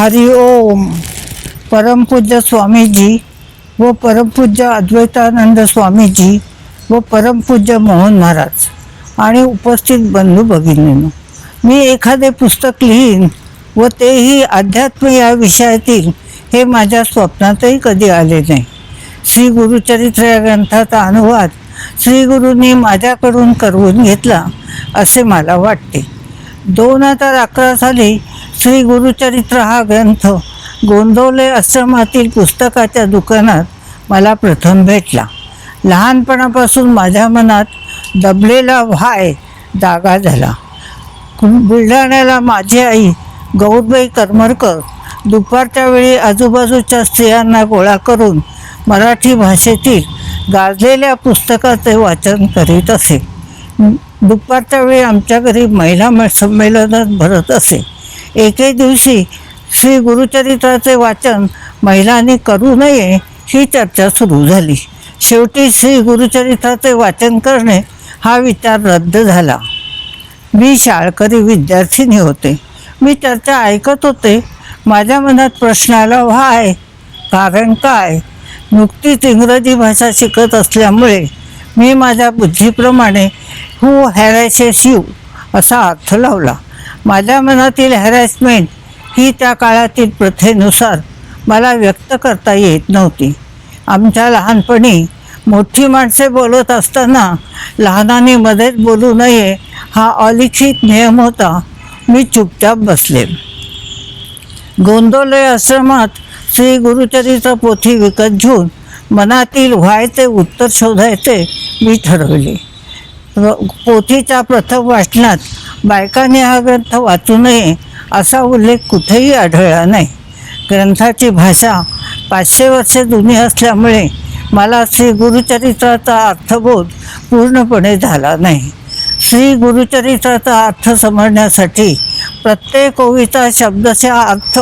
हरि ओम. परमपूज्य स्वामीजी व परमपूज्य अद्वैतानंद स्वामीजी व परमपूज्य मोहन महाराज आणि उपस्थित बंधू भगिनींनो मी एखादे पुस्तक लिहीन व तेही अध्यात्म या विषयातील हे माझ्या स्वप्नातही कधी आले नाही. श्री गुरुचरित्र या ग्रंथाचा अनुवाद श्री गुरूंनी माझ्याकडून करवून घेतला असे मला वाटते. दोन हजार अकरा साली श्री गुरुचरित्र हा ग्रंथ गोंदवले आश्रमातील पुस्तकाच्या दुकानात मला प्रथम भेटला. लहानपणापासून माझ्या मनात दबलेला व्हाय जागा झाला. बुलढाण्याला माझी आई गौरबाई करमरकर दुपारच्या वेळी आजूबाजूच्या स्त्रियांना गोळा करून मराठी भाषेतील गाजलेल्या पुस्तकाचे वाचन करीत असे. दुपारच्या वेळी आमच्या घरी महिला म- संमेलनात भरत असे. एके दिवशी श्री गुरुचरित्राचे वाचन महिलांनी करू नये ही चर्चा सुरू झाली. शेवटी श्री गुरुचरित्राचे वाचन करणे हा विचार रद्द झाला. मी शाळकरी विद्यार्थिनी होते. मी चर्चा ऐकत होते. माझ्या मनात प्रश्न आला व्हाय कारण काय? नुकतीच इंग्रजी भाषा शिकत असल्यामुळे मी माझ्या बुद्धीप्रमाणे हू हॅरॅशेस यू असा अर्थ लावला. माझ्या मनातील हॅरॅसमेंट ही त्या काळातील प्रथेनुसार मला व्यक्त करता येत नव्हती. आमच्या लहानपणी मोठी माणसे बोलत असताना लहानांनी मध्येच बोलू नये हा अलिखित नियम होता. मी चुपचाप बसले. गोंदवले आश्रमात श्री गुरुचरित्र पोथी विकत घेऊन मनातील व्हायचे उत्तर शोधायचे मी ठरवले. व- पोथीच्या प्रथम वाचनात बायकांनी हा ग्रंथ वाचू नये असा उल्लेख कुठेही आढळला नाही. ग्रंथाची भाषा पाचशे वर्षे जुनी असल्यामुळे मला श्री गुरुचरित्राचा अर्थबोध पूर्णपणे झाला नाही. श्री गुरुचरित्राचा अर्थ समजण्यासाठी प्रत्येक ओवीचा शब्दशा अर्थ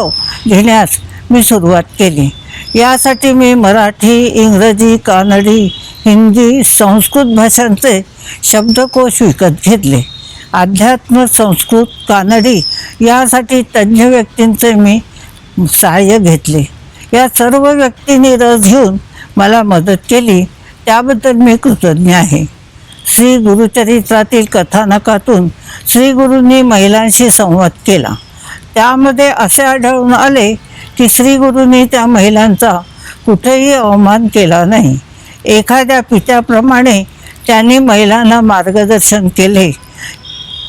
घेण्यास मी सुरुवात केली. यासाठी मी मराठी इंग्रजी कानडी हिंदी संस्कृत भाषांचे शब्दकोश विकत घेतले. अध्यात्म संस्कृत कानडी यासाठी तज्ज्ञ व्यक्तींचे मी सहाय्य घेतले. या सर्व व्यक्तींनी रस घेऊन मला मदत केली. त्याबद्दल मी कृतज्ञ आहे. श्री गुरुचरित्रातील कथानकातून श्री गुरूंनी महिलांशी संवाद केला. त्यामध्ये असे आढळून आले की श्री गुरूंनी त्या महिलांचा कुठेही अवमान केला नाही. एखाद्या पित्याप्रमाणे त्यांनी महिलांना मार्गदर्शन केले.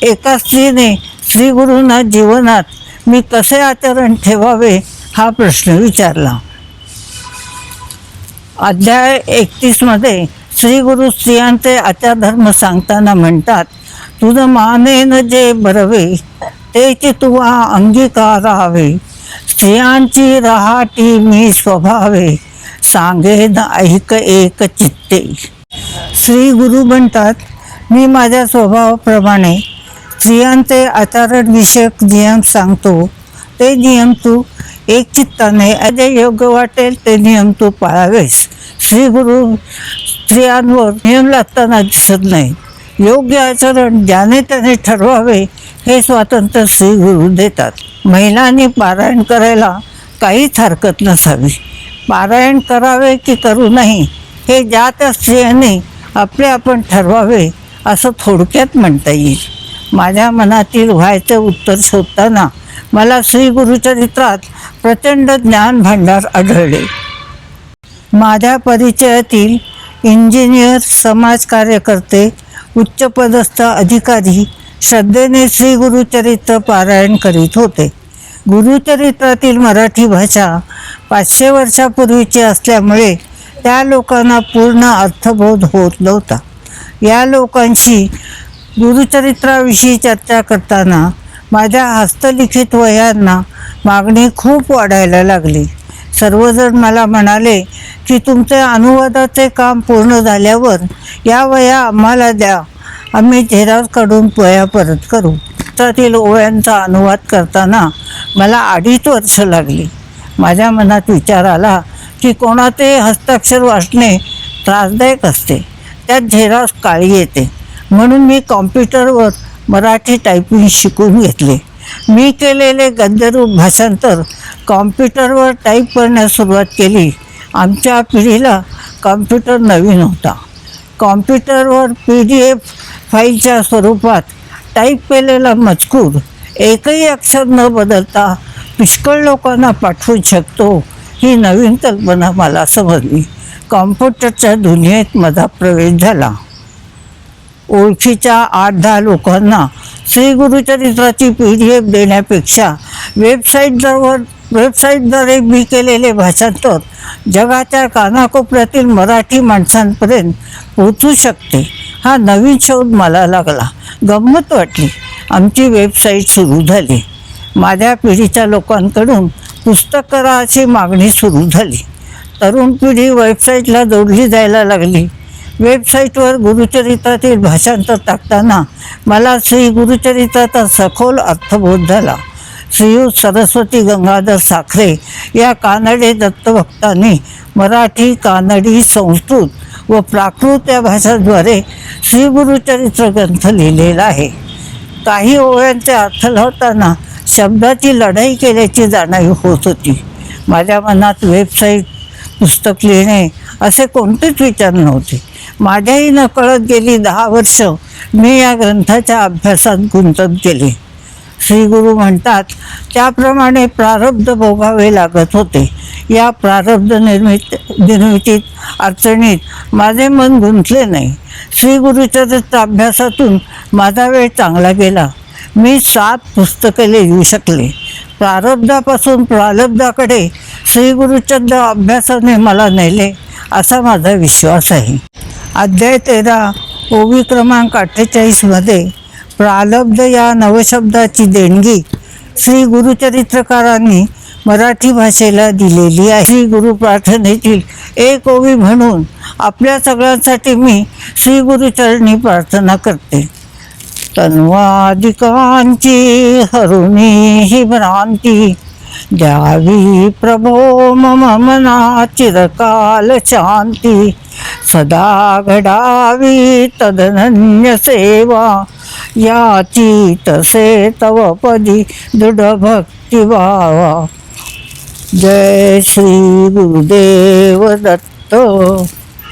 एका स्त्रीने श्रीगुरूंना जीवनात मी कसे आचरण ठेवावे हा प्रश्न विचारला. अध्याय एकतीसमध्ये श्री गुरु स्त्रियांचे आचारधर्म सांगताना म्हणतात तुझं मानेन जे बरवे तेची तुवा अंगीकारावे. स्त्रियांची रहाटी मी स्वभावे. सांगेन ऐक एक चित्ते. श्री गुरु म्हणतात मी माझ्या स्वभावाप्रमाणे स्त्रियांचे आचरणविषयक नियम सांगतो ते नियम तू एक चित्ताने जे योग्य वाटेल ते नियम तू पाळावेस. श्री गुरु स्त्रियांवर नियम लागताना दिसत नाही. योग्य आचरण ज्याने त्याने ठरवावे हे स्वातंत्र्य श्री गुरु देतात. महिलांनी पारायण करायला काहीच हरकत नसावी. पारायण करावे की करू नाही हे ज्या त्या स्त्रियांनी आपले आपण ठरवावे असं थोडक्यात म्हणता येईल. माझ्या मनातील व्हायचं उत्तर शोधताना मला श्री गुरुचरित्रात प्रचंड ज्ञान भांडार आढळले. माझ्या परिचयातील इंजिनियर समाज कार्यकर्ते उच्चपदस्थ अधिकारी श्रद्धेने श्री गुरुचरित्र पारायण करीत होते. गुरुचरित्रातील मराठी भाषा पाचशे वर्षापूर्वीची असल्यामुळे त्या लोकांना पूर्ण अर्थबोध होत नव्हता. या लोकांशी गुरुचरित्राविषयी चर्चा करताना माझ्या हस्तलिखित वह्यांना मागणी खूप वाढायला लागली. सर्वजण मला म्हणाले की तुमचे अनुवादाचे काम पूर्ण झाल्यावर या वया आम्हाला द्या. आम्ही झेरास काढून वया परत करू. त्यातील ओव्यांचा अनुवाद करताना मला अडीच वर्ष लागली. माझ्या मनात विचार आला की कोणाचे हस्ताक्षर वाचणे त्रासदायक असते. त्यात झेरास काळी येते. म्हणून मी कॉम्प्युटरवर मराठी टायपिंग शिकून घेतले. मी केलेले गद्यरूप भाषांतर कॉम्प्युटरवर टाईप करण्यास सुरुवात केली. आमच्या पिढीला कॉम्प्युटर नवीन होता. कॉम्प्युटरवर पी डी एफ फाईलच्या स्वरूपात टाईप केलेला मजकूर एकही अक्षर न बदलता पुष्कळ लोकांना पाठवू शकतो ही नवीन कल्पना मला समजली. कॉम्प्युटरच्या दुनियेत माझा प्रवेश झाला. ओळखीच्या आठ दहा लोकांना श्री गुरुचरित्राची पी डी एफ देण्यापेक्षा वेबसाईटवर वेबसाईटद्वारे मी केलेले भाषांतर जगाच्या कानाकोपऱ्यातील मराठी माणसांपर्यंत पोचू शकते. हा नवीन शोध मला लागला. गंमत वाटली. आमची वेबसाईट सुरू झाली. माझ्या पिढीच्या लोकांकडून पुस्तक करा अशी मागणी सुरू झाली. तरुण पिढी वेबसाईटला जोडली जायला लागली. वेबसाईटवर गुरुचरित्रातील भाषांतर टाकताना मला श्री गुरुचरित्राचा सखोल अर्थबोध झाला. श्रीयुत सरस्वती गंगाधर साखरे या कानडे दत्तभक्तांनी मराठी कानडी संस्कृत व प्राकृत या भाषांद्वारे श्री गुरुचरित्र ग्रंथ लिहिलेला आहे. काही ओळ्यांचे अर्थ लावताना शब्दाची लढाई केल्याची जाणीव होत होती. माझ्या मनात वेबसाईट पुस्तक लिहिणे असे कोणतेच विचार नव्हते. माझ्याही नकळत गेली दहा वर्ष. मी या ग्रंथाच्या अभ्यासात गुंतत गेले. श्री गुरु म्हणतात त्याप्रमाणे प्रारब्ध भोगावे लागत होते. या प्रारब्ध निर्मित निर्मितीत अडचणीत माझे मन गुंतले नाही. श्री गुरुचरित्र अभ्यासातून माझा वेळ चांगला गेला. मी सात पुस्तके लिहू शकले. प्रारब्धापासून प्रारब्धाकडे श्री गुरुचंद्र अभ्यासाने मला नेले असा माझा विश्वास आहे. अध्याय तेरा ओवी क्रमांक अठ्ठेचाळीसमध्ये प्रालब्ध या नवशब्दाची देणगी श्री गुरुचरित्रकारांनी मराठी भाषेला दिलेली आहे. श्री गुरु प्रार्थनेतील एक ओवी म्हणून आपल्या सगळ्यांसाठी मी श्री गुरुचरणी प्रार्थना करते. तन्वादिकांची हरुणी ही भ्रांती द्यावी प्रभो मम मना चिरकाल शांती। सदा घडावी तदनन्य सेवा। याची तसे तव पदी दृढ भक्ती वावा जय श्री गुरुदेव दत्त।